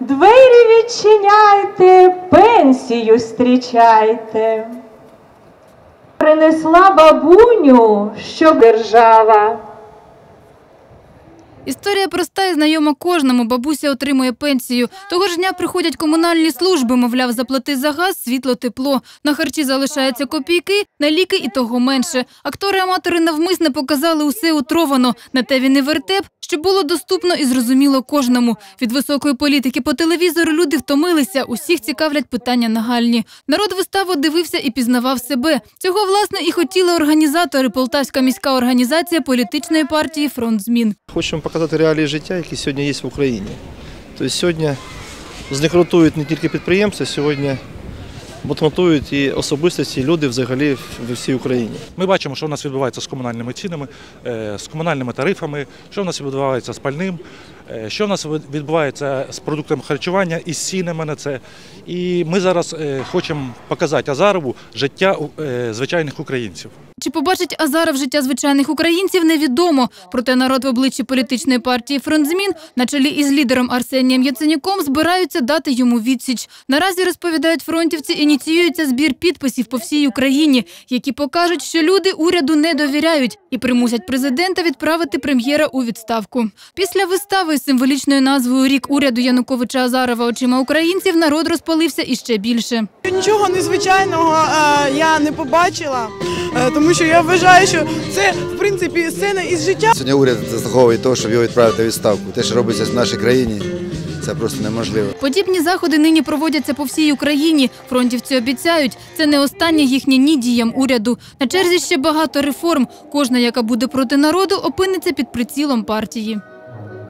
Двері відчиняйте, пенсію зустрічайте. Принесла бабуню, щоб держава. Історія проста і знайома кожному. Бабуся отримує пенсію. Того ж дня приходять комунальні служби, мовляв, заплати за газ, світло, тепло. На харчі залишаються копійки, на ліки і того менше. Актори-аматори навмисне показали усе утровано. На те він і вертеп, щоб було доступно і зрозуміло кожному. Від високої політики по телевізору люди втомилися. Усіх цікавлять питання нагальні. Народ виставу дивився і пізнавав себе. Цього, власне, і хотіли організатори Полтавська міська організація політичної партії Фронт змін. Хочемо показати реалії життя, які сьогодні є в Україні. Тобто сьогодні знекрутують не тільки підприємці, сьогодні ботматують і особистості, і люди взагалі в всій Україні. Ми бачимо, що в нас відбувається з комунальними цінами, е, з комунальними тарифами, що в нас відбувається з пальним, що в нас відбувається з продуктами харчування і з цінами на це. І ми зараз е, хочемо показати Азарову життя е, звичайних українців. Чи побачить Азаров життя звичайних українців, невідомо. Проте народ в обличчі політичної партії «Фронт змін» на чолі із лідером Арсенієм Яценюком збираються дати йому відсіч. Наразі, розповідають фронтівці, ініціюється збір підписів по всій Україні, які покажуть, що люди уряду не довіряють і примусять президента відправити прем'єра у відставку. Після вистави з символічною назвою «Рік уряду Януковича Азарова очима українців» народ розпалився іще більше. Нічого незвичайного е, я не побачила, е, тому що я вважаю, що це в принципі сцена із життя. Сьогодні уряд заслуговує того, щоб його відправити у відставку. Те, що робиться в нашій країні, це просто неможливо. Подібні заходи нині проводяться по всій Україні. Фронтівці обіцяють, це не останнє їхнє ні діям уряду. На черзі ще багато реформ. Кожна, яка буде проти народу, опиниться під прицілом партії.